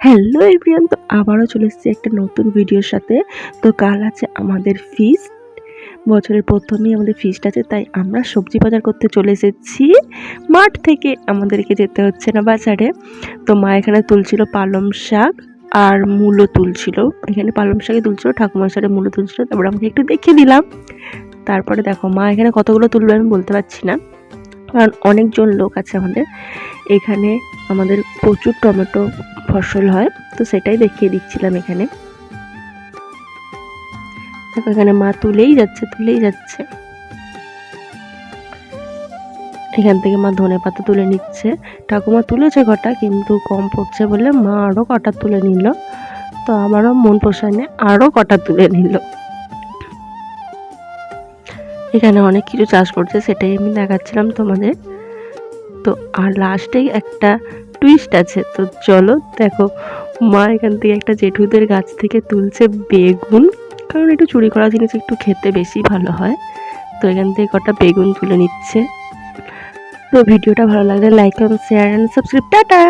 Hello everyone তো আবারও চলে এসেছি একটা নতুন ভিডিওর সাথে। তো কাল আছে আমাদের ফিস্ট বছরের প্রথমেই আমাদের ফিস্ট আছে, তাই আমরা সবজি বাজার করতে চলে এসেছি। মাঠ থেকে আমাদেরকে যেতে হচ্ছে না বাজারে। তো মা এখানে তুলছিল পালং শাক আর মূলো তুলছিল। এখানে পালং শাকে তুলছিল, ঠাকুমার সাথে মূলো তুলছিল, তারপর আমাকে একটু দেখিয়ে দিলাম। তারপরে দেখো, মা এখানে কতগুলো তুলবে আমি বলতে পারছি না। কারণ অনেকজন লোক আছে আমাদের। এখানে আমাদের প্রচুর টমেটো ফসল হয়, তো সেটাই দেখিয়ে দিচ্ছিলাম এখানে। দেখো, এখানে মা তুলেই যাচ্ছে তুলেই যাচ্ছে। এখান থেকে মা ধনে পাতা তুলে নিচ্ছে। ঠাকুমা তুলেছে কটা, কিন্তু কম পড়ছে বলে মা আরও কটা তুলে নিল। তো আমারও মন পোষায় আরও কটা তুলে নিল। এখানে অনেক কিছু চাষ করছে, সেটাই আমি দেখাচ্ছিলাম তোমাদের। তো আর লাস্টেই একটা টুইস্ট আছে। তো চলো দেখো, মা এখান থেকে একটা জেঠুদের গাছ থেকে তুলছে বেগুন। কারণ একটু চুরি করা জিনিস একটু খেতে বেশি ভালো হয়। তো এখান থেকে কটা বেগুন তুলে নিচ্ছে। তো ভিডিওটা ভালো লাগলে লাইক করুন শেয়ার অ্যান্ড সাবস্ক্রাইব টাটা!